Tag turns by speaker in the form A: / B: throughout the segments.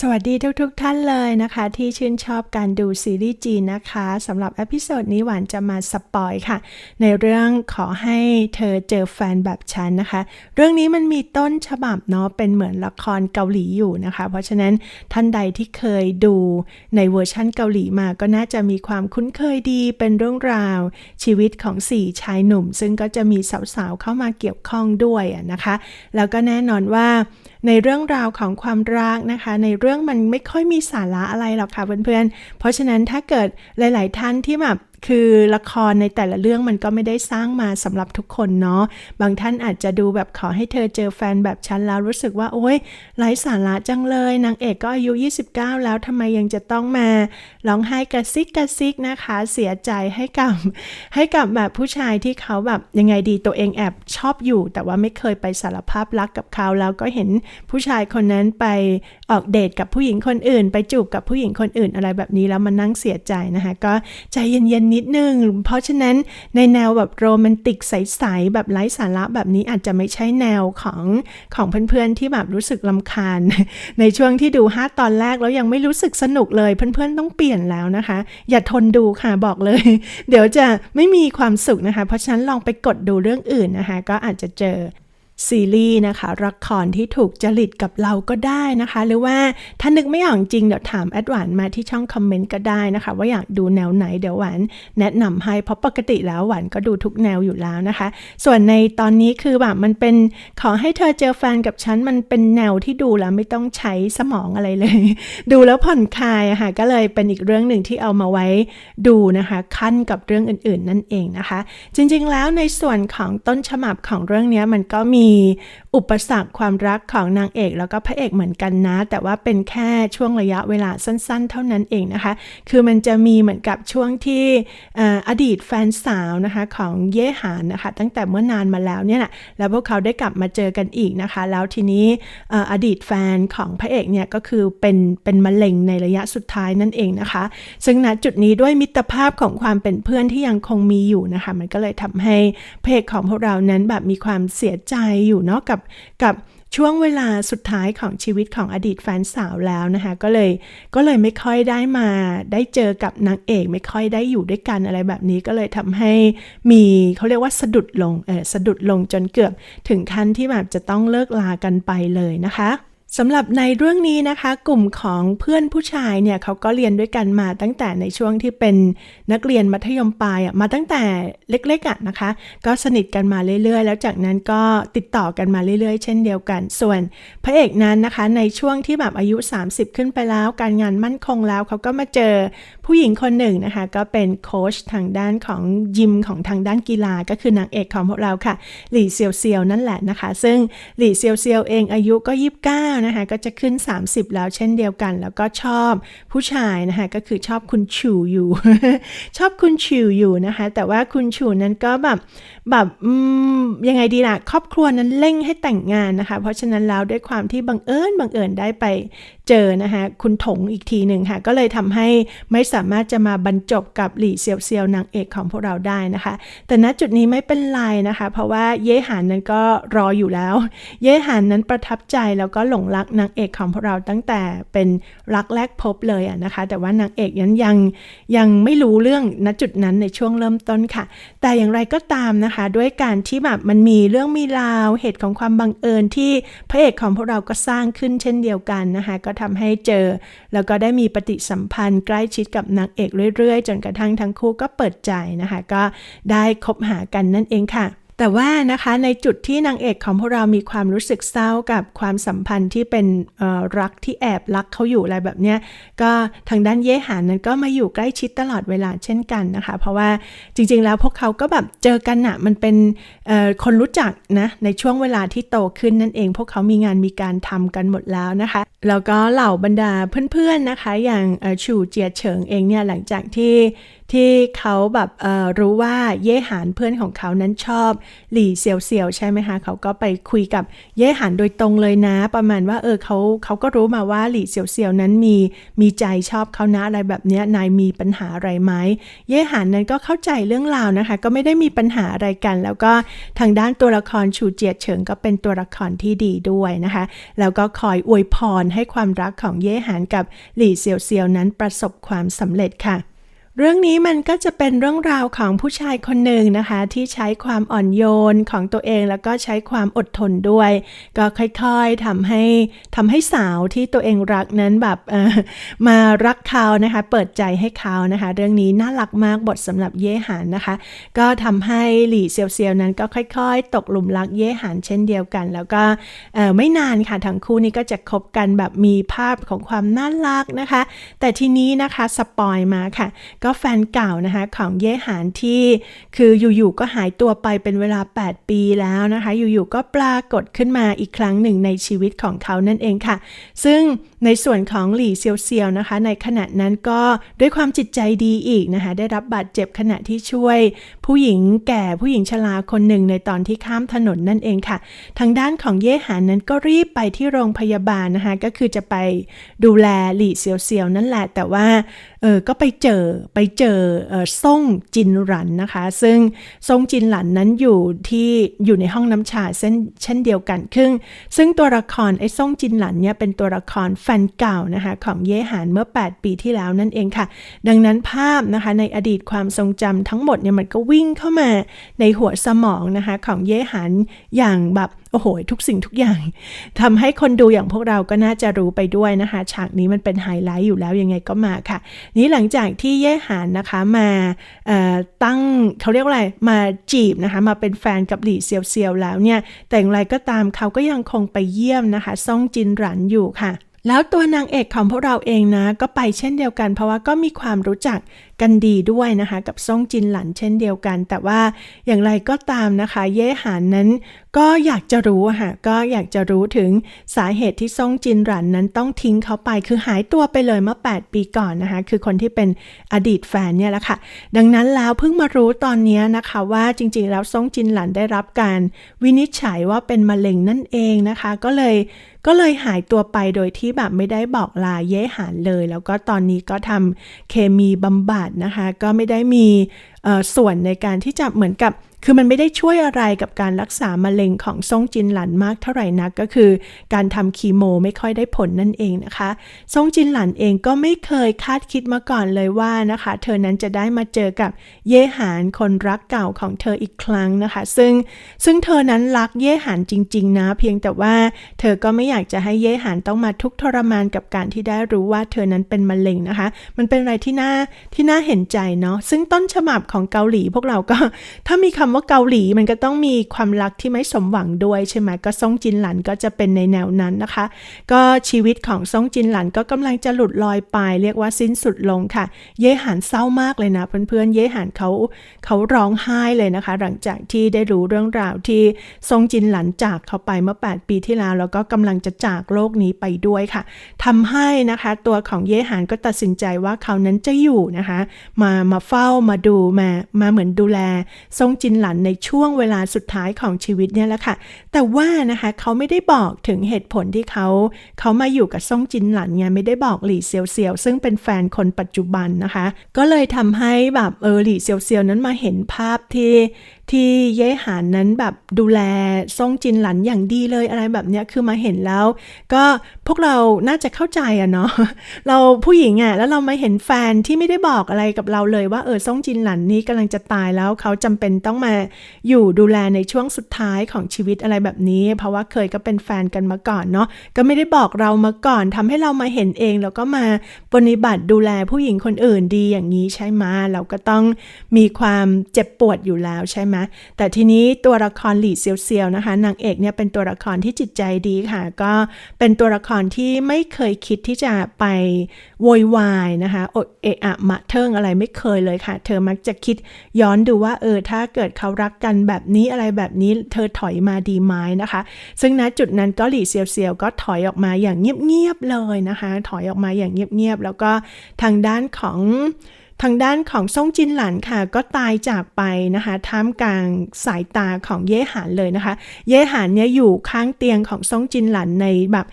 A: สวัสดีทุกๆทท่านเลยนะคะ ที่ชื่นชอบการดูซีรีส์จีนนะคะสำหรับเอพิโซดนี้หวานจะมาสปอยค่ะ ในเรื่องขอให้เธอเจอแฟนแบบฉันนะคะ เรื่องนี้มันมีต้นฉบับเนาะเป็นเหมือนละครเกาหลีอยู่นะคะ เพราะฉะนั้นท่านใดที่เคยดูในเวอร์ชั่นเกาหลีมาก็น่าจะมีความคุ้นเคยดีเป็นเรื่องราว ชีวิตของสี่ชายหนุ่ม ซึ่งก็จะมีสาวๆเข้ามาเกี่ยวข้องด้วยนะคะ แล้วก็แน่นอนว่า ในเรื่องราวของความรักนะคะ ในเรื่องมันไม่ค่อยมีสาระอะไรหรอกค่ะเพื่อนๆ เพราะฉะนั้นถ้าเกิดหลาย ๆ ท่านที่แบบ คือละครในแต่ละเรื่องมันก็ไม่ได้สร้างมาสำหรับทุกคนเนาะ บางท่านอาจจะดูแบบขอให้เธอเจอแฟนแบบฉันแล้วรู้สึกว่า โอ๊ยไร้สาระจังเลยนางเอกก็อายุ 29 แล้วทำไมยังจะต้องมาร้องไห้กระซิกกระซิกนะคะ เสียใจให้กับให้กับแบบผู้ชายที่เขาแบบยังไงดีตัวเองแอบชอบอยู่ แต่ว่าไม่เคยไปสารภาพรักกับเขาแล้วก็เห็นผู้ชายคนนั้นไปออกเดทกับผู้หญิงคนอื่น ไปจูบกับผู้หญิงคนอื่นอะไรแบบนี้แล้วมานั่งเสียใจนะคะ ก็ใจเย็นนิดนึง เพราะฉะนั้นในแนวแบบโรแมนติกใสๆแบบไร้สาระแบบนี้อาจจะไม่ใช่แนวของของเพื่อนๆที่แบบรู้สึกลำคาญ ในช่วงที่ดู 5 ตอนแรกแล้วยังไม่รู้สึกสนุกเลยเพื่อนๆต้องเปลี่ยนแล้วนะคะ อย่าทนดูค่ะบอกเลย เดี๋ยวจะไม่มีความสุขนะคะ เพราะฉะนั้นลองไปกดดูเรื่องอื่นนะคะ ก็อาจจะเจอ ซีรีส์นะคะละครที่ถูกจริตกับเราก็ได้นะคะ หรือว่าถ้านึกไม่ออกจริงเดี๋ยวถามแอดหวานมาที่ช่องคอมเมนต์ก็ได้นะคะ ว่าอยากดูแนวไหนเดี๋ยวหวานแนะนำให้เพราะปกติแล้วหวานก็ดูทุกแนวอยู่แล้วนะคะ ส่วนในตอนนี้คือแบบมันเป็นขอให้เธอเจอแฟนกับฉันมันเป็นแนวที่ดูแล้วไม่ต้องใช้สมองอะไรเลย ดูแล้วผ่อนคลายะค่ะก็เลยเป็นอีกเรื่องหนึ่งที่เอามาไว้ดูนะคะขั้นกับเรื่องอื่น ๆ นั่นเองนะคะ จริงๆแล้วในส่วนของต้นฉบับของเรื่องนี้มันก็มีอุปสรรคความรักของนางเอก แล้วก็พระเอกเหมือนกันนะ แต่ว่าเป็นแค่ช่วงระยะเวลาสั้นๆ เท่านั้นเองนะคะ คือมันจะมีเหมือนกับช่วงที่ออดีตแฟนสาวนะคะของเย่หานนะคะ ตั้งแต่เมื่อนานมาแล้วเนี่ยแหละแล้วพวกเขาได้กลับมาเจอกันอีกนะคะ แล้วทีนี้ออดีตแฟนของพระเอกเนี่ยก็คือเป็นเป็นมะเร็งในระยะสุดท้ายนั่นเองนะคะ ซึ่งณจุดนี้ด้วยมิตรภาพของความเป็นเพื่อนที่ยังคงมีอยู่นะคะ มันก็เลยทำให้พระเอกของพวกเรานั้นแบบมีความเสียใจอยู่เนาะกับกับช่วงเวลาสุดท้ายของชีวิตของอดีตแฟนสาวแล้วนะคะ ก็เลยก็เลยไม่ค่อยได้มาได้เจอกับนางเอก ไม่ค่อยได้อยู่ด้วยกันอะไรแบบนี้ก็เลยทำให้มีเขาเรียกว่าสะดุดลงเออสะดุดลงจนเกือบถึงขั้นที่แบบจะต้องเลิกลากันไปเลยนะคะ สำหรับในเรื่องนี้นะคะ กลุ่มของเพื่อนผู้ชายเนี่ยเขาก็เรียนด้วยกันมาตั้งแต่ในช่วงที่เป็นนักเรียนมัธยมปลายอะมาตั้งแต่เล็กๆอะนะคะ ก็สนิทกันมาเรื่อยๆ แล้วจากนั้นก็ติดต่อกันมาเรื่อยๆ เช่นเดียวกัน ส่วนพระเอกนั้นนะคะ ในช่วงที่แบบอายุ 30 ขึ้นไปแล้ว การงานมั่นคงแล้วเขาก็มาเจอผู้หญิงคนหนึ่งนะคะ ก็เป็นโค้ชทางด้านของยิมของทางด้านกีฬา ก็คือนางเอกของพวกเราค่ะหลี่เซียวเซียวนั่นแหละนะคะ ซึ่งหลี่เซียวเซียวเองอายุก็ 29นะคะก็จะขึ้น 30 แล้วเช่นเดียวกัน แล้วก็ชอบผู้ชายนะคะก็คือชอบคุณชูอยู่ ชอบคุณชูอยู่นะคะ แต่ว่าคุณชูนั้นก็แบบแบบยังไงดีล่ะ ครอบครัวนั้นเร่งให้แต่งงานนะคะ เพราะฉะนั้นแล้วด้วยความที่บังเอิญบังเอิญได้ไปเจอนะคะคุณถงอีกทีหนึ่งค่ะ ก็เลยทำให้ไม่สามารถจะมาบรรจบกับหลี่เซียวเซียวนางเอกของพวกเราได้นะคะ แต่ณจุดนี้ไม่เป็นไรนะคะ เพราะว่าเย่หานนั้นก็รออยู่แล้ว เย่หานนั้นประทับใจแล้วก็หลงรักนางเอกของพวกเราตั้งแต่เป็นรักแรกพบเลยอะนะคะ แต่ว่านางเอกนั้นยังยังไม่รู้เรื่องณจุดนั้นในช่วงเริ่มต้นค่ะ แต่อย่างไรก็ตามนะคะ ด้วยการที่แบบมันมีเรื่องมีราวเหตุของความบังเอิญที่พระเอกของพวกเราก็สร้างขึ้นเช่นเดียวกันนะคะ ก็ทำให้เจอ แล้วก็ได้มีปฏิสัมพันธ์ใกล้ชิดกับนางเอกเรื่อยๆ จนกระทั่งทั้งคู่ก็เปิดใจนะคะ ก็ได้คบหากันนั่นเองค่ะ แต่ว่านะคะในจุดที่นางเอกของพวกเรามีความรู้สึกเศร้ากับความสัมพันธ์ที่เป็นรักที่แอบรักเขาอยู่อะไรแบบเนี้ยก็ทางด้านเย่หานนั้นก็มาอยู่ใกล้ชิดตลอดเวลาเช่นกันนะคะ เพราะว่าจริงๆแล้วพวกเขาก็แบบเจอกันอะมันเป็นคนรู้จักนะในช่วงเวลาที่โตขึ้นนั่นเอง พวกเขามีงานมีการทำกันหมดแล้วนะคะแล้วก็เหล่าบรรดาเพื่อนๆนะคะ อย่างชูเจียเฉิงเองเนี่ยหลังจากที่ที่เขาแบบรู้ว่าเย่หานเพื่อนของเขานั้นชอบหลี่เซียวเซียวใช่ไหมคะเขาก็ไปคุยกับเย่หานโดยตรงเลยนะ ประมาณว่าเออเขาเขาก็รู้มาว่าหลี่เซียวเซียวนั้นมีมีใจชอบเขานะอะไรแบบเนี้ยนายมีปัญหาอะไรไหมเย่หานนั้นก็เข้าใจเรื่องราวนะคะ ก็ไม่ได้มีปัญหาอะไรกัน แล้วก็ทางด้านตัวละครชูเจียเฉิงก็เป็นตัวละครที่ดีด้วยนะคะ แล้วก็คอยอวยพรให้ความรักของเย่หานกับหลี่เซียวเซียวนั้นประสบความสำเร็จค่ะ เรื่องนี้มันก็จะเป็นเรื่องราวของผู้ชายคนหนึ่งนะคะ ที่ใช้ความอ่อนโยนของตัวเองแล้วก็ใช้ความอดทนด้วย ก็ค่อยๆทำให้ทำให้สาวที่ตัวเองรักนั้นแบบเอ่อมารักเขานะคะ เปิดใจให้เขานะคะ เรื่องนี้น่ารักมากบทสำหรับเย่หานนะคะ ก็ทำให้หลี่เซียวเซียวนั้นก็ค่อยๆ ตกหลุมรักเย่หานเช่นเดียวกัน แล้วก็ไม่นานค่ะทั้งคู่นี้ก็จะคบกันแบบมีภาพของความน่ารักนะคะ แต่ทีนี้นะคะสปอยมาค่ะก็แฟนเก่านะคะของเย่หานที่คืออยู่ๆก็หายตัวไปเป็นเวลา 8 ปีแล้วนะคะ อยู่ๆก็ปรากฏขึ้นมาอีกครั้งหนึ่งในชีวิตของเขานั่นเองค่ะ ซึ่งในส่วนของหลี่เซียวเซียวนะคะ ในขณะนั้นก็ด้วยความจิตใจดีอีกนะคะ ได้รับบาดเจ็บขณะที่ช่วย ผู้หญิงแก่ผู้หญิงชราคนหนึ่งในตอนที่ข้ามถนนนั่นเองค่ะ ทางด้านของเย่หานนั้นก็รีบไปที่โรงพยาบาลนะคะ ก็คือจะไปดูแลหลี่เซียวเซียวนั่นแหละแต่ว่าเออก็ไปเจอไปเจอเออซ่งจินหลันนะคะ ซึ่งซ่งจินหลันนั้นอยู่ที่อยู่ในห้องน้ำชาเส้นเช่นเดียวกันครึ่งซึ่งตัวละครไอ้ซ่งจินหลันเนี่ยเป็นตัวละครแฟนเก่านะคะของเย่หานเมื่อ 8 ปีที่แล้วนั่นเองค่ะ ดังนั้นภาพนะคะในอดีตความทรงจำทั้งหมดเนี่ยมันก็วิ่งเข้ามาในหัวสมองนะคะของเย่หานอย่างแบบ อ้โห ทุกสิ่งทุกอย่างทำให้คนดูอย่างพวกเราก็น่าจะรู้ไปด้วยนะคะ ฉากนี้มันเป็นไฮไลท์อยู่แล้วยังไงก็มาค่ะ นี้หลังจากที่เย่หานนะคะมาตั้งเขาเรียกว่าอะไรมาจีบนะคะ มาเป็นแฟนกับหลี่เซียวเซียวแล้วเนี่ย แต่อย่างไรก็ตามเขาก็ยังคงไปเยี่ยมนะคะซ่องจินหรันอยู่ค่ะแล้วตัวนางเอกของพวกเราเองนะ ก็ไปเช่นเดียวกัน เพราะว่าก็มีความรู้จักกันดีด้วยนะคะกับซ่งจินหลันเช่นเดียวกัน แต่ว่าอย่างไรก็ตามนะคะ เย่หานนั้นก็อยากจะรู้ค่ะก็อยากจะรู้ถึงสาเหตุที่ซ่งจินหลันนั้นต้องทิ้งเขาไปคือหายตัวไปเลยเมื่อ 8 ปีก่อนนะคะคือคนที่เป็นอดีตแฟนเนี่ยแหละค่ะ ดังนั้นแล้วเพิ่งมารู้ตอนนี้นะคะว่าจริงๆ แล้วซ่งจินหลันได้รับการวินิจฉัยว่าเป็นมะเร็งนั่นเองนะคะ ก็เลยก็เลยหายตัวไปโดยที่แบบไม่ได้บอกลาเย่หานเลย แล้วก็ตอนนี้ก็ทำเคมีบำบัดนะคะ ก็ไม่ได้มี ส่วนในการที่จะเหมือนกับ คือมันไม่ได้ช่วยอะไรกับการรักษามะเร็งของซ่งจินหลันมากเท่าไหร่นักก็คือ การทำคีโมไม่ค่อยได้ผลนั่นเองนะคะซ่งจินหลันเองก็ไม่เคยคาดคิดมาก่อนเลยว่านะคะ เธอนั้นจะได้มาเจอกับเย่หานคนรักเก่าของเธออีกครั้งนะคะ ซึ่งซึ่งเธอนั้นรักเย่หานจริง ๆ นะ เพียงแต่ว่าเธอก็ไม่อยากจะให้เย่หานต้องมาทุกข์ทรมานกับการที่ได้รู้ว่าเธอนั้นเป็นมะเร็งนะคะ มันเป็นอะไรที่น่าที่น่าเห็นใจเนาะซึ่งต้นฉบับของเกาหลี พวกเราก็ถ้ามีคำว่าเกาหลีมันก็ต้องมีความรักที่ไม่สมหวังด้วยใช่ไหมก็ซ่งจินหลันก็จะเป็นในแนวนั้นนะคะ ก็ชีวิตของซ่งจินหลันก็กำลังจะหลุดลอยไป เรียกว่าสิ้นสุดลงค่ะ เย่หันเศร้ามากเลยนะเพื่อนๆเย่หันเขาเขาร้องไห้เลยนะคะ หลังจากที่ได้รู้เรื่องราวที่ซ่งจินหลันจากเขาไปเมื่อ 8 ปีที่แล้วแล้วก็กำลังจะจากโลกนี้ไปด้วยค่ะทำให้นะคะ ตัวของเย่หันก็ตัดสินใจว่าเขานั้นจะอยู่นะคะ มามาเฝ้ามาดูมามาเหมือนดูแลซ่งจินหลันในช่วงเวลาสุดท้ายของชีวิตเนี่ยแหละค่ะ แต่ว่านะคะเขาไม่ได้บอกถึงเหตุผลที่เขา เขามาอยู่กับซ่งจินหลันไงไม่ได้บอกหลี่เซียวเซียวซึ่งเป็นแฟนคนปัจจุบันนะคะ ก็เลยทำให้แบบเออหลี่เซียวเซียวนั้นมาเห็นภาพที่ ที่เย่หานนั้นแบบดูแลซ่งจินหลันอย่างดีเลยอะไรแบบเนี้ยคือมาเห็นแล้ว ก็พวกเราน่าจะเข้าใจอะเนาะเราผู้หญิงอะแล้วเรามาเห็นแฟนที่ไม่ได้บอกอะไรกับเราเลยว่าเออซ่งจินหลันนี้กำลังจะตายแล้วเขาจำเป็นต้องมาอยู่ดูแลในช่วงสุดท้ายของชีวิตอะไรแบบนี้ เพราะว่าเคยก็เป็นแฟนกันมาก่อนเนาะก็ไม่ได้บอกเรามาก่อนทำให้เรามาเห็นเองแล้วก็มาปฏิบัติดูแลผู้หญิงคนอื่นดีอย่างนี้ใช่ไหมเราก็ต้องมีความเจ็บปวดอยู่แล้วใช่ไหมแต่ทีนี้ตัวละครหลี่เซียวเซียวนะคะนางเอกเนี่ยเป็นตัวละครที่จิตใจดีค่ะ ก็เป็นตัวละครที่ไม่เคยคิดที่จะไปโวยวายนะคะอดเอะอะมะเทิงอะไรไม่เคยเลยค่ะ เธอมักจะคิดย้อนดูว่าเออถ้าเกิดเขารักกันแบบนี้อะไรแบบนี้เธอถอยมาดีไหมนะคะ ซึ่งณจุดนั้นก็หลี่เซียวเซียวก็ถอยออกมาอย่างเงียบๆเลยนะคะ ถอยออกมาอย่างเงียบๆแล้วก็ทางด้านของ ทางด้านของซ่งจินหลันค่ะ ก็ตายจากไปนะคะท่ามกลางสายตาของเย่หานเลยนะคะ เย่หานเนี่ยอยู่ข้างเตียงของซ่งจินหลันในแบบ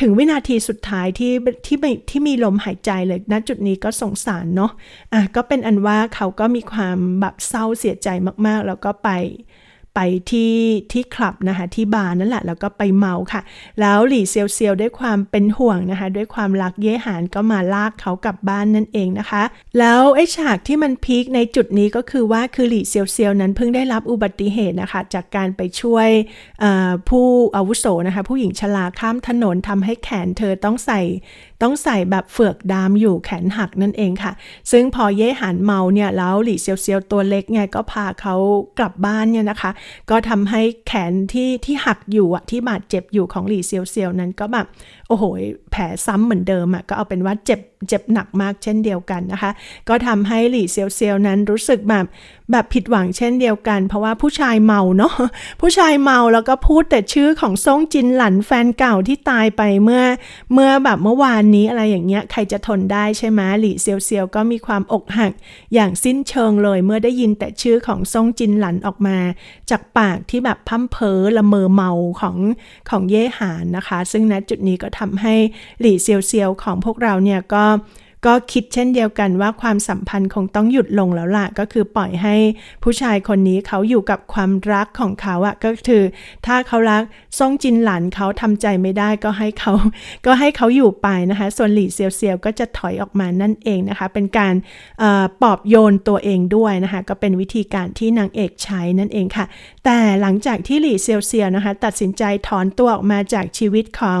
A: ถึงวินาทีสุดท้ายที่ที่ไม่ที่มีลมหายใจเลยณจุดนี้ก็สงสารเนาะอะก็เป็นอันว่าเขาก็มีความแบบเศร้าเสียใจมากๆ แล้วก็ไป ไปที่ที่คลับนะคะที่บาร์นั่นแหละแล้วก็ไปเมาค่ะ แล้วหลี่เซียวเซียวด้วยความเป็นห่วงนะคะ ด้วยความรักเย่หานก็มาลากเขากลับบ้านนั่นเองนะคะ แล้วไอ้ฉากที่มันพีคในจุดนี้ก็คือว่าคือหลี่เซียวเซียวนั้นเพิ่งได้รับอุบัติเหตุนะคะ จากการไปช่วยผู้อาวุโสนะคะ ผู้หญิงชราข้ามถนนทำให้แขนเธอต้องใส่ ต้องใส่แบบเฟือกดามอยู่แขนหักนั่นเองค่ะ ซึ่งพอเย่หันเมาเนี่ยแล้วหลี่เซียวเซียวตัวเล็กไงก็พาเขากลับบ้านเนี่ยนะคะ ก็ทำให้แขนที่ที่หักอยู่อะที่บาดเจ็บอยู่ของหลี่เซียวเซียวนั้นก็แบบโอ้โหแผลซ้ำเหมือนเดิมอะก็เอาเป็นว่าเจ็บเจ็บหนักมากเช่นเดียวกันนะคะ ก็ทำให้หลี่เซียวเซียวนั้นรู้สึกแบบแบบผิดหวังเช่นเดียวกัน เพราะว่าผู้ชายเมาเนาะผู้ชายเมาแล้วก็พูดแต่ชื่อของซ่งจินหลันแฟนเก่าที่ตายไปเมื่อเมื่อแบบเมื่อวานนี้อะไรอย่างเงี้ยใครจะทนได้ใช่ไหมหลี่เซียวเซียวก็มีความอกหักอย่างสิ้นเชิงเลยเมื่อได้ยินแต่ชื่อของซ่งจินหลันออกมา จากปากที่แบบพั่มเพอละเมอเมาของของเย่หานนะคะ ซึ่งณจุดนี้ก็ทำให้หลี่เซียวเซียวของพวกเราเนี่ยก็ก็คิดเช่นเดียวกันว่าความสัมพันธ์คงต้องหยุดลงแล้วล่ะ ก็คือปล่อยให้ผู้ชายคนนี้เขาอยู่กับความรักของเขาอะก็คือ ถ้าเขารักซ่งจินหลันเขาทำใจไม่ได้ก็ให้เขา ก็ให้เขาอยู่ไปนะคะ ส่วนหลี่เซียวเซียวก็จะถอยออกมานั่นเองนะคะ เป็นการปอบโยนตัวเองด้วยนะคะ ก็เป็นวิธีการที่นางเอกใช้นั่นเองค่ะ แต่หลังจากที่หลี่เซียวเซียวนะคะตัดสินใจถอนตัวออกมาจากชีวิตของ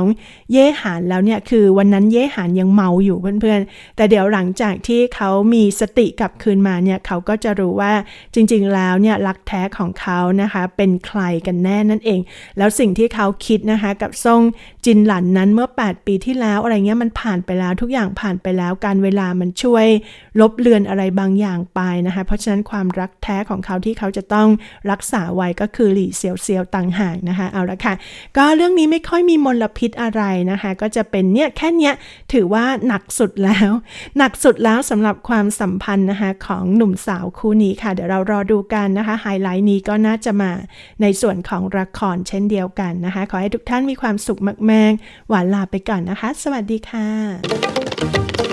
A: เย่หานแล้วเนี่ยคือวันนั้นเย่หานยังเมาอยู่เพื่อนๆ แต่เดี๋ยวหลังจากที่เขามีสติกลับคืนมาเนี่ยเขาก็จะรู้ว่าจริงๆแล้วเนี่ยรักแท้ของเขานะคะเป็นใครกันแน่นั่นเอง แล้วสิ่งที่เขาคิดนะคะกับซ่งจินหลันนั้นเมื่อ 8 ปีที่แล้วอะไรเงี้ยมันผ่านไปแล้วทุกอย่างผ่านไปแล้วการเวลามันช่วย ลบเลือนอะไรบางอย่างไปนะคะเพราะฉะนั้นความรักแท้ของเขาที่เขาจะต้องรักษาไว้ก็คือหลี่เซียวเซียวต่างหากนะคะ เอาละค่ะ ก็เรื่องนี้ไม่ค่อยมีมลพิษอะไรนะคะ ก็จะเป็นเนี่ยแค่เนี้ยถือว่าหนักสุดแล้ว หนักสุดแล้วสำหรับความสัมพันธ์นะคะของหนุ่มสาวคู่นี้ค่ะ เดี๋ยวเรารอดูกันนะคะไฮไลท์นี้ก็น่าจะมาในส่วนของละครเช่นเดียวกันนะคะ ขอให้ทุกท่านมีความสุขมากๆ หวานลาไปก่อนนะคะ สวัสดีค่ะ